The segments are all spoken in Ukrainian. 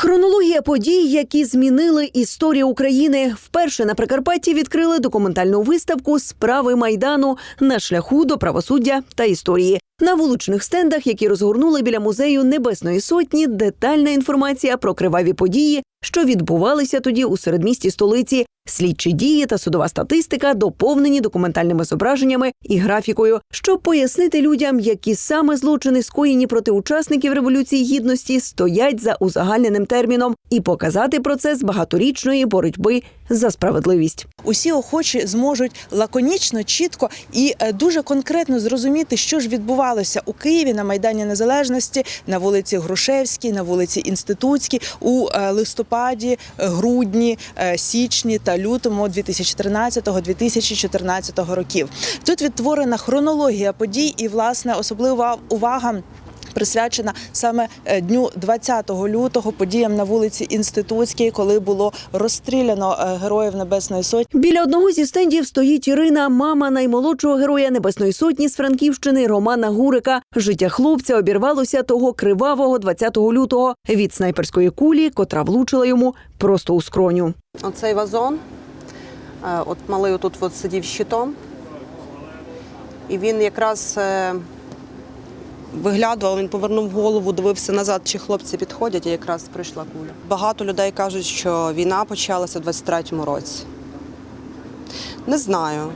Хронологія подій, які змінили історію України. Вперше на Прикарпатті відкрили документальну виставку Справи майдану на шляху до правосуддя та історії. На вуличних стендах, які розгорнули біля музею Небесної Сотні, детальна інформація про криваві події, що відбувалися тоді у середмісті столиці, слідчі дії та судова статистика, доповнені документальними зображеннями і графікою, щоб пояснити людям, які саме злочини скоєні проти учасників революції гідності стоять за узагальненим терміном, і показати процес багаторічної боротьби за справедливість. усі охочі зможуть лаконічно, чітко і е, дуже конкретно зрозуміти, що ж відбувалося у Києві на майдані Незалежності, на вулиці Грушевській, на вулиці Інститутській у е, листопаді, грудні, е, січні та лютому 2013-2014 років. Тут відтворена хронологія подій і власне особлива увага. Присвячена саме е, дню 20 лютого подіям на вулиці Інститутській, коли було розстріляно е, героїв Небесної Сотні. Біля одного зі стендів стоїть Ірина, мама наймолодшого героя Небесної Сотні з Франківщини Романа Гурика. Життя хлопця обірвалося того кривавого 20 лютого від снайперської кулі, котра влучила йому просто у скроню. Оцей вазон, е, от малий тут от сидів щитом, і він якраз виглядував, він повернув голову, дивився назад, чи хлопці підходять, і якраз прийшла куля. Багато людей кажуть, що війна почалася в 23-му році. Не знаю.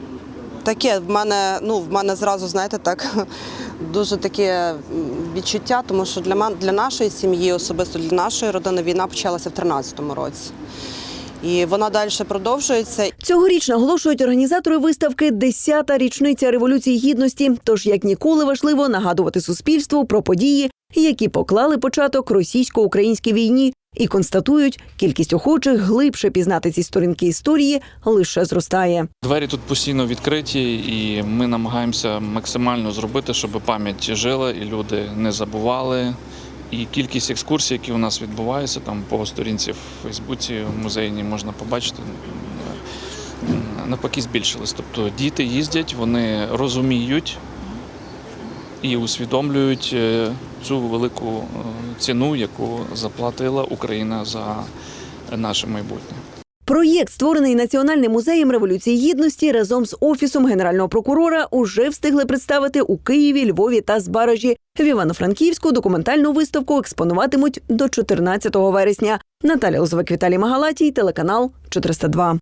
Таке в мене, ну, в мене зразу, знаєте, так дуже таке відчуття, тому що для для нашої сім'ї, особисто для нашої родини, війна почалася в 13-му році. І вона далі продовжується. Цьогоріч наголошують організатори виставки «10-та річниця революції гідності. Тож як ніколи важливо нагадувати суспільству про події, які поклали початок російсько-українській війні, і констатують, кількість охочих глибше пізнати ці сторінки історії лише зростає. Двері тут постійно відкриті, і ми намагаємося максимально зробити, щоб пам'ять жила і люди не забували. І кількість екскурсій, які у нас відбуваються, там по сторінці в Фейсбуці музейні можна побачити, навпаки збільшились. Тобто діти їздять, вони розуміють і усвідомлюють е, цю велику е, ціну, яку заплатила Україна за наше майбутнє. Проєкт, створений Національним музеєм революції гідності разом з офісом генерального прокурора, уже встигли представити у Києві, Львові та Збаражі. В Івано-Франківську документальну виставку експонуватимуть до 14 вересня. Наталя Лозовик, Віталій Магалатій, телеканал 402.